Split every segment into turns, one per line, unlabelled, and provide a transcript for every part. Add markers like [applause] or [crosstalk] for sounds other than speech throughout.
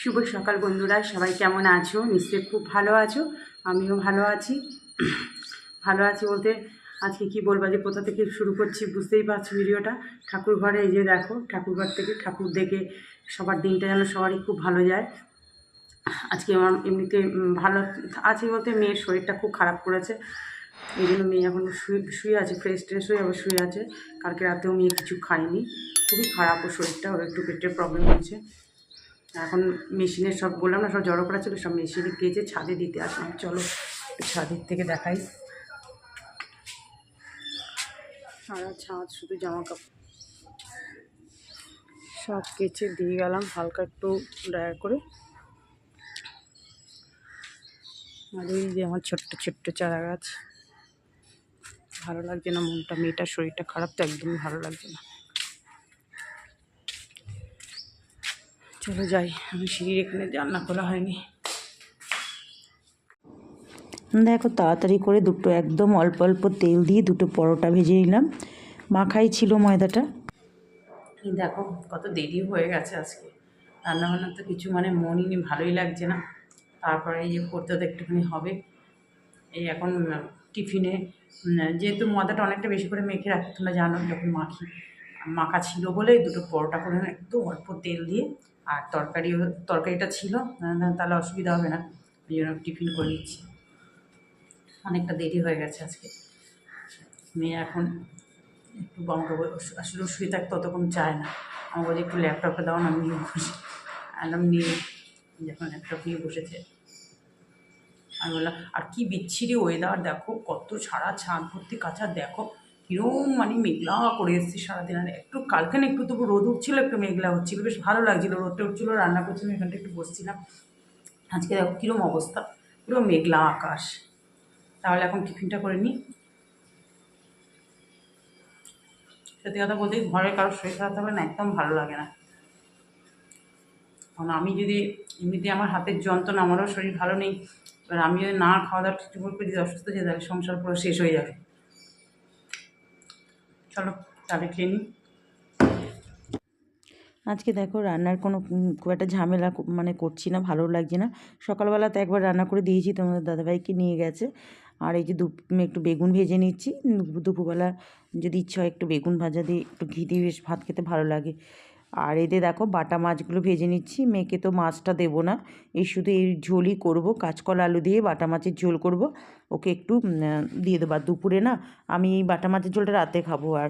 শুভ সকাল বন্ধুরা, সবাই কেমন আছো? নিশ্চয়ই খুব ভালো আছো, আমিও ভালো আছি। ভালো আছি বলতে আজকে কি বলব যে কোথা থেকে শুরু করছি বুঝতেই পারছি ভিডিওটা? ঠাকুর ঘরে এই যে দেখো, ঠাকুর ঘর থেকে ঠাকুর দেখে সবার দিনটা যেন সবারই খুব ভালো যায়। আজকে আমার এমনিতে ভালো আছে বলতে মেয়ের শরীরটা খুব খারাপ করেছে। এই জন্য মেয়ে এখন শুয়ে শুয়ে আছে ফ্রেশ ট্রেশ হয়ে আবার শুয়ে আছে। কালকে রাতেও মেয়ে কিছু খায়নি। খুবই খারাপ ওর শরীরটা, ওর একটু পেটের প্রবলেম হয়েছে। এখন মেশিনের সব বললাম না, সব জড়ো করা ছিল, সব মেশিনে কেজে ছাদে দিতে আসলাম। চলো ছাদের থেকে দেখাই। সারা ছাদ শুধু জামা কাপড় সব কেচে দিয়ে গেলাম, হালকা একটু ড্রায়ার করে। আর এই যে আমার ছোট্ট ছোট্ট চারা গাছ। ভালো লাগছে না, মনটা, মেয়েটার শরীরটা খারাপ তো একদমই ভালো লাগছে না। চলো যাই। আমি সিঁড়ির এখানে জানলা খোলা হয়নি।
দেখো তাড়াতাড়ি করে দুটো একদম অল্প অল্প তেল দিয়ে দুটো পরোটা ভেজে নিলাম। মাখাই ছিল ময়দাটা।
দেখো কত দেরি হয়ে গেছে আজকে। রান্নাবান্না তো কিছু মানে মনই নেই ভালোই লাগছে না। তারপরে এই যে করতে তো একটুখানি হবে। এই এখন টিফিনে যেহেতু ময়দাটা অনেকটা বেশি করে মেখে রাখি তোমরা জানো যখন মাখি মাখা ছিল বলে দুটো পরোটা করে একটু অল্প তেল দিয়ে আর তরকারিও, তরকারিটা ছিল তাহলে অসুবিধা হবে না। ওই জন্য টিফিন করে নিচ্ছি। অনেকটা দেরি হয়ে গেছে আজকে। মেয়ে এখন একটু আমাকে আসলে শুয়ে থাকতে ততক্ষণ চায় না। আমাকে বলে একটু ল্যাপটপে দাও না, আমি নিয়ে বসি। আলাম নিয়ে যখন ল্যাপটপ নিয়ে বসেছে। আমি বললাম, আর কি বিচ্ছিরি ওয়েদার দেখো, কত ছাড়া ছাদ ভর্তি কাঁচা, দেখো। কিরম মানে মেঘলা করে এসেছি সারাদিন। আর একটু কালকে না একটু তবু রোদ উঠছিল, একটু মেঘলা হচ্ছিল, বেশ ভালো লাগছিল। রোদটা উঠছিল, রান্না করছিলাম এখানটা একটু বসছিলাম। আজকে দেখো কিরম অবস্থা, পুরো মেঘলা আকাশ। তাহলে এখন টিফিনটা করে নিই। সত্যি কথা বলতে ঘরে কারোর শরীর খারাপ থাকলে না একদম ভালো লাগে না। কারণ আমি যদি এমনিতে আমার হাতের যন্ত্রণা, আমারও শরীর ভালো নেই, এবার আমি যদি না খাওয়া দাওয়া ঠিক করে, যদি অসুস্থ হয়ে তাহলে সংসার পুরো শেষ হয়ে যাবে। চলো তাহলে খেয়ে নিই
আজকে দেখো রান্নার কোনো খুব একটা ঝামেলা মানে করছি না, ভালো লাগছে না। সকালবেলা তো একবার রান্না করে দিয়েছি, তোমাদের দাদাভাইকে নিয়ে গেছে। আর এই যে দু একটু বেগুন ভেজে নিচ্ছি। দুপুরবেলা যদি ইচ্ছা হয় একটু বেগুন ভাজা দিয়ে, একটু ঘি দিয়ে বেশ ভাত খেতে ভালো লাগে। আর এতে দেখো, বাটা মাছগুলো ভেজে নিচ্ছি। মেয়েকে তো মাছটা দেবো না। এই শুধু এই ঝোলই করব, কাঁচকলা আলু দিয়ে বাটা মাছের ঝোল করব। ওকে একটু দিয়ে দেবো। দুপুরে না, আমি এই বাটা মাছের ঝোলটা রাতে খাব। আর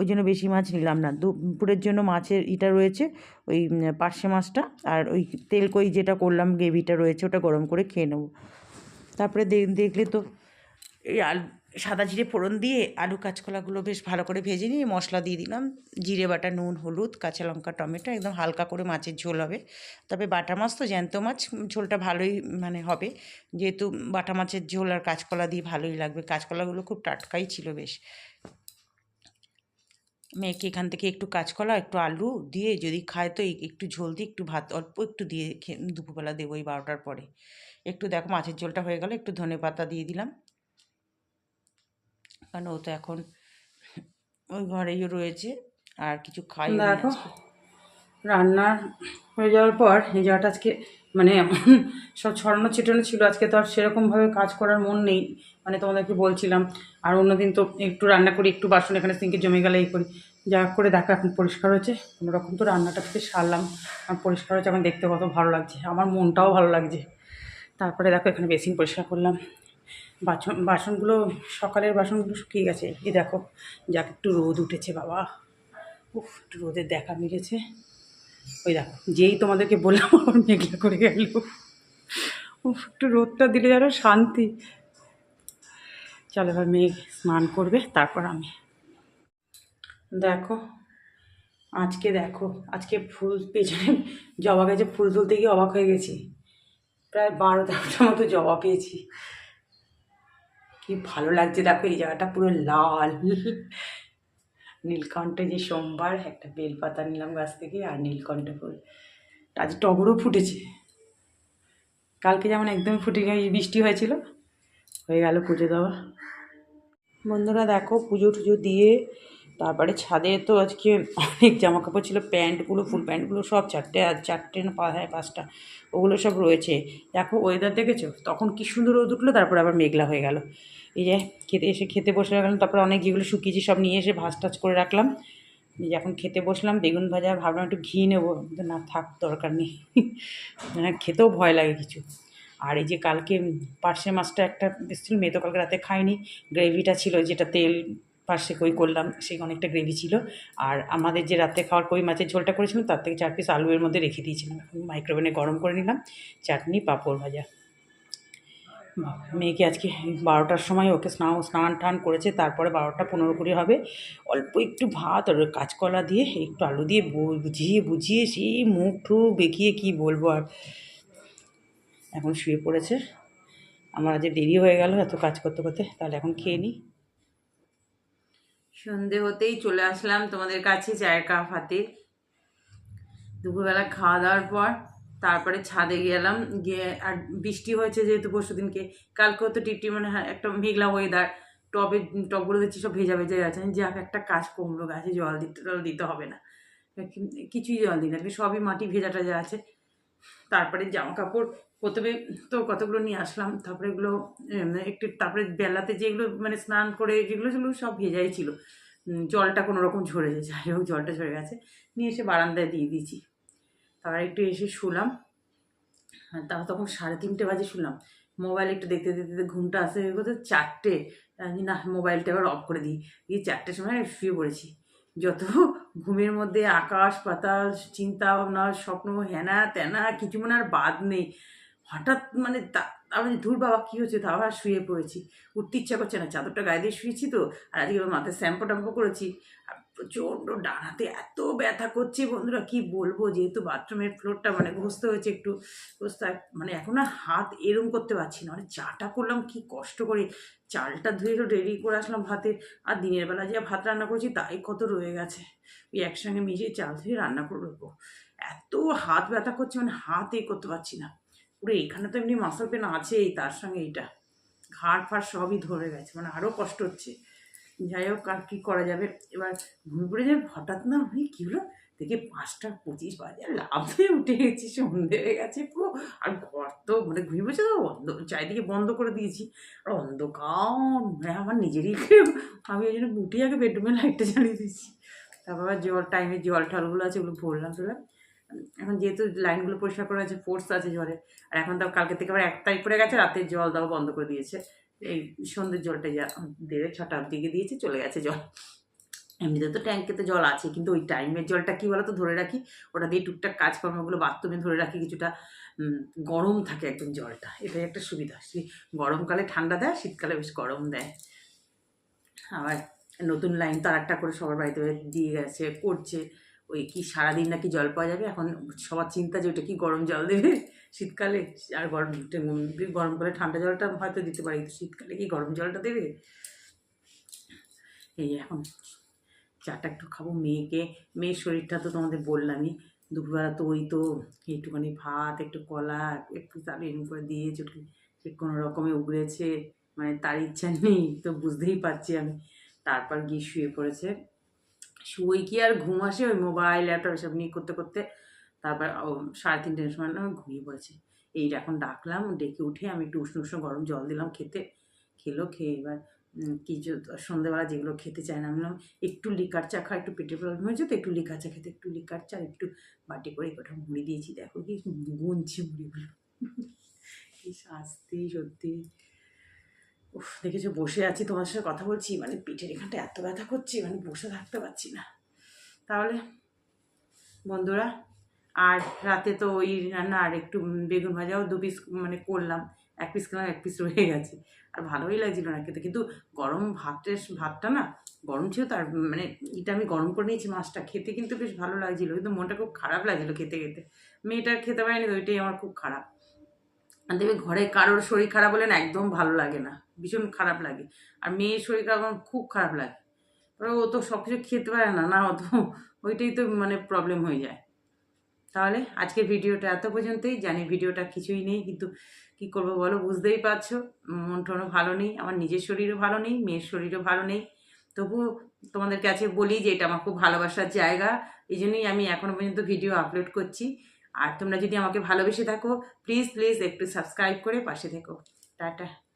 ওই জন্য বেশি মাছ নিলাম না। দুপুরের জন্য মাছের ইটা রয়েছে, ওই পার্শে মাছটা। আর ওই তেল কই যেটা করলাম, গ্রেভিটা রয়েছে, ওটা গরম করে খেয়ে নেব। তারপরে দেখলে তো এই আলু সাদা জিরে ফোড়ন দিয়ে আলু কাঁচকলাগুলো বেশ ভালো করে ভেজে নিয়ে মশলা দিয়ে দিলাম। জিরে বাটা, নুন, হলুদ, কাঁচা লঙ্কা, টমেটো একদম হালকা করে মাছের ঝোল হবে। তবে বাটা মাছ তো জ্যান্ত মাছ, ঝোলটা ভালোই মানে হবে। যেহেতু বাটা মাছের ঝোল আর কাঁচকলা দিয়ে ভালোই লাগবে। কাঁচকলাগুলো খুব টাটকাই ছিল বেশ। মেয়েকে এখান থেকে একটু কাঁচকলা, একটু আলু দিয়ে যদি খায় তো একটু ঝোল দিয়ে একটু ভাত, অল্প একটু দিয়ে দুপুরবেলা দেবো এই বারোটার পরে। একটু দেখো মাছের ঝোলটা হয়ে গেল, একটু ধনে পাতা দিয়ে দিলাম। কারণ ও তো এখন ওই ঘরেই রয়েছে আর কিছু খাই
দেখো রান্না হয়ে যাওয়ার পর এই জায়গাটা আজকে মানে সব ছড়ানো ছিটানো ছিল আজকে তো আর সেরকমভাবে কাজ করার মন নেই মানে তোমাদেরকে বলছিলাম। আর অন্যদিন তো একটু রান্না করি একটু বাসন এখানে সিঙ্কে জমে গেলে এই করি। যা করে দেখো এখন পরিষ্কার হয়েছে কোনো রকম তো রান্নাটা থেকে সারলাম আর পরিষ্কার হয়েছে আমার দেখতে কত ভালো লাগছে আমার মনটাও ভালো লাগছে। তারপরে দেখো এখানে বেসিন পরিষ্কার করলাম। বাসন, বাসনগুলো, সকালের বাসনগুলো শুকিয়ে গেছে। এই দেখো, যাক একটু রোদ উঠেছে বাবা। উফ, একটু রোদের দেখা মিলেছে। ওই দেখো, যেই তোমাদেরকে বললাম আমার মেঘলা করে গেল। উফ, একটু রোদটা দিলে যেন শান্তি। চলো এবার মেঘ স্নান করবে, তারপর আমি। দেখো, আজকে দেখো, আজকে ফুল পেছনে জবা গাছে ফুল তুলতে গিয়ে অবাক হয়ে গেছি। প্রায় বারো তেরোটার মতো জবা পেয়েছি। কি ভালো লাগছে দেখো, এই জায়গাটা পুরো লাল। নীলকণ্ঠে যে সোমবার, একটা বেলপাতা নিলাম গাছ থেকে আর নীলকণ্ঠে ফুল। আজ টগরও ফুটেছে। কালকে যেমন একদম ফুটে বৃষ্টি হয়েছিল, হয়ে গেল পুজো দেওয়া। বন্ধুরা দেখো, পুজো টুজো দিয়ে তারপরে ছাদে তো আজকে অনেক জামা কাপড় ছিল, প্যান্টগুলো, ফুল প্যান্টগুলো সব চারটে চারটে না হ্যাঁ পাঁচটা, ওগুলো সব রয়েছে। দেখো ওয়েদার দেখেছ? তখন কি সুন্দর রোদ উঠল, তারপর আবার মেঘলা হয়ে গেল। এই যে খেতে এসে, খেতে বসে রাখলাম তারপরে অনেক যেগুলো শুকিয়েছি, সব নিয়ে এসে ভাজ টাজ করে রাখলাম। এখন খেতে বসলাম, বেগুন ভাজা, ভাবলাম একটু ঘি নেব। না, থাক, দরকার নেই। হ্যাঁ খেতেও ভয় লাগে কিছু। আর এই যে কালকে পার্শে মাছটা একটা এসেছিল মেয়ে তো কালকে রাতে খাইনি গ্রেভিটা ছিল, যেটা তেল পার্শে কই করলাম, সেই অনেকটা গ্রেভি ছিল। আর আমাদের যে রাতে খাওয়ার কই মাছের ঝোলটা করেছিলাম, তার থেকে চার পিস আলু এর মধ্যে রেখে দিয়েছিলাম। মাইক্রোওভেনে গরম করে নিলাম, চাটনি, পাঁপড় ভাজা। মেয়েকে আজকে বারোটার সময় ওকে স্নান স্নান টান করেছে, তারপরে বারোটা পনেরো কুড়ি হবে। অল্প একটু ভাত আর কাঁচকলা দিয়ে একটু আলু দিয়ে বুঝিয়ে বুঝিয়ে সেই মুখ টুক বেঁকিয়ে কী বলব আর। এখন শুয়ে পড়েছে। আমার আজ দেরি হয়ে গেল, এত কাজ করতে করতে। তাহলে এখন খেয়ে নিই সন্ধে হতেই চলে আসলাম তোমাদের কাছে চায়ের কাপ হাতে। দুপুরবেলা খাওয়া দাওয়ার পর তারপরে ছাদে গেলাম। গিয়ে আর বৃষ্টি হয়েছে যেহেতু পরশু দিনকে কালকেও তো টিপটি মানে হ্যাঁ, একটা মেঘলা ওয়েদার টবে টবগুলো দেখছি সব ভেজা ভেজা আমি যাক একটা কাজ কমলো গাছে জল দিতে টল দিতে হবে না। কিছুই জল দিই না সবই মাটি ভেজা টাজা আছে। তারপরে জামা কাপড় প্রথমে তো কতগুলো নিয়ে আসলাম, তারপরে এগুলো একটু তারপরে বেলাতে যেগুলো মানে স্নান করে যেগুলো সেগুলো সব ভেজাই ছিল। জলটা কোনো রকম ঝরে যায়, যাই হোক জলটা ঝরে গেছে। নিয়ে এসে বারান্দায় দিয়ে দিয়েছি। তারপর একটু এসে শুলাম। তারপর তখন সাড়ে তিনটে বাজে শুনলাম। মোবাইল একটু দেখতে দেখতে ঘুমটা আসে তো চারটে। আমি না, মোবাইলটা এবার অফ করে দিই। দিয়ে চারটের সময় শুয়ে পড়েছি। যত ঘুমের মধ্যে আকাশ, পাতাল, চিন্তা ভাবনা, স্বপ্ন হ্যানা ত্যানা কিছু মনে আর বাদ নেই। হঠাৎ মানে তা- আমি ধুর বাবা, কী হচ্ছে তা আবার শুয়ে পড়েছি। উঠতে ইচ্ছা করছে না, চাদরটা গায়ে দিয়ে শুয়েছি তো, আর আজকে মাথায় শ্যাম্পু ট্যাম্পু করেছি। আর প্রচণ্ড ডানাতে এত ব্যথা করছে বন্ধুরা, কি বলব? যেহেতু বাথরুমের ফ্লোরটা মানে ঘষতে হয়েছে একটু, ঘষতে মানে এখন আর হাত এরম করতে পারছি না। মানে চাটা করলাম, কি কষ্ট করে। চালটা ধুয়ে তো রেডি করে আসলাম ভাতে। আর দিনের বেলা যে ভাত রান্না করেছি, তাই কত রয়ে গেছে। ওই একসঙ্গে মিশিয়ে চাল ধুয়ে রান্না করে দেবো এত হাত ব্যথা করছে মানে হাত এ করতে পারছি না। পুরো এখানে তো এমনি মাসল পেন আছেই, তার সঙ্গে এইটা। ঘাড় ফাড় সবই ধরে গেছে মানে আরও কষ্ট হচ্ছে। যাই হোক, আর কী করা যাবে? এবার ঘুম পড়ে যাবে হঠাৎ না ওই কী হলো? দেখে পাঁচটা পঁচিশ বাজে লাভ দিয়ে উঠে গেছি, সন্ধে হয়ে গেছে পুরো। আর ঘর তো মানে ঘুমিয়ে পড়ছে তো বন্ধ চারিদিকে বন্ধ করে দিয়েছি। আর অন্ধকার মানে আমার নিজেরই আমি ওই জন্য উঠে আগে বেডরুমে লাইটটা জ্বালিয়ে দিয়েছি। তারপর আবার জল টাইমে জল টলগুলো আছে, ওগুলো ভরলাম টরলাম এখন যেহেতু লাইনগুলো পরিষ্কার করা আছে ফোর্স আছে জলে আর এখন তো কালকে থেকে আবার এক তারিখ পড়ে গেছে, রাতের জল দেওয়া বন্ধ করে দিয়েছে। এই সন্ধ্যের জলটা যা দেবে ছটার দিকে দিয়েছে, চলে গেছে জল। এমনিতে তো ট্যাঙ্কেতে জল আছে, কিন্তু ওই টাইমের জলটা কী বলো তো ধরে রাখি, ওটা দিয়ে টুকটাক কাজকর্মগুলো বাথরুমে ধরে রাখি, কিছুটা গরম থাকে একদম জলটা। এটাই একটা সুবিধা গরমকালে ঠান্ডা দেয়, শীতকালে বেশ গরম দেয়। আবার নতুন লাইন তো আর একটা করে সবার বাড়িতে দিয়ে গেছে, করছে। ওই কি সারাদিন নাকি জল পাওয়া যাবে? এখন সবার চিন্তা যে ওটা কি গরম জল দেবে? [laughs] শীতকালে আর গরম গরমকালে ঠান্ডা জলটা হয়তো দিতে পারি। শীতকালে কি গরম জলটা দেবে? এই এখন চাটা একটু খাব। মেয়েকে, মেয়ের শরীরটা তো তোমাদের বললামই। দুপুরবেলা তো ওই তো একটুখানি ভাত, একটু কলা, একটু তার এরকম করে দিয়ে চটকে কোনো রকমে উগড়েছে। মানে তার ইচ্ছা নেই, তো বুঝতেই পারছি আমি। তারপর গিয়ে শুয়ে পড়েছে। শুয়ে কি আর ঘুম আসে? ওই মোবাইল ল্যাপটপ এসব নিয়ে করতে করতে তারপর সাড়ে তিনটের সময় না ঘুমিয়ে পড়েছে। এই এখন ডাকলাম, ডেকে উঠে আমি একটু উষ্ণ উষ্ণ গরম জল দিলাম খেতে। খেলো, খেয়ে এবার কিছু সন্ধ্যেবেলা যেগুলো খেতে চায় না, আমি একটু লিকার চা খা একটু পেটের প্রবলেম হয়েছে তো, একটু লিকার চা খেতে, একটু লিকার চা, একটু বাটি করে কোথাও মুড়ি দিয়েছি। দেখো কি গুনছি মুড়িগুলো। কি শাস্তি, সত্যি। উফ, দেখেছ, বসে আছি তোমার সাথে কথা বলছি মানে পিঠের এখানটা এত ব্যথা করছে মানে বসে থাকতে পারছি না। তাহলে, বন্ধুরা, আর রাতে তো ওই রান্না, আর একটু বেগুন ভাজাও দু পিস মানে করলাম, এক পিস খেলাম, এক পিস রয়ে গেছে। আর ভালোই লাগছিল না খেতে, কিন্তু গরম ভাতের ভাতটা না, গরম ছিল তার মানে এটা আমি গরম করে নিয়েছি মাছটা, খেতে কিন্তু বেশ ভালো লাগছিল, কিন্তু মনটা খুব খারাপ লাগছিল খেতে খেতে। মেয়েটার খেতে পারেনি তো, ওইটাই আমার খুব খারাপ। দেখবে ঘরে কারোর শরীর খারাপ হলে না একদম ভালো লাগে না, ভীষণ খারাপ লাগে। আর মেয়ের শরীর খারাপ খুব খারাপ লাগে। এবার ও তো সব কিছু খেতে পারে না না, ও তো, ওইটাই তো মানে প্রবলেম হয়ে যায়। তাহলে আজকের ভিডিওটা এত পর্যন্তই, জানি ভিডিওটা কিছুই নেই, কিন্তু কি করব বলো, বুঝতেই পারছ। মন টনও ভালো নেই, আমার নিজের শরীরও ভালো নেই, মেয়ের শরীরও ভালো নেই। তবু তোমাদের কাছে বলি যে এটা আমার খুব ভালোবাসার জায়গা, এই জন্যই আমি এখনও পর্যন্ত ভিডিও আপলোড করছি। আর তোমরা যদি আমাকে ভালোবেসে থাকো প্লিজ প্লিজ একটু সাবস্ক্রাইব করে পাশে থেকো। টাটা।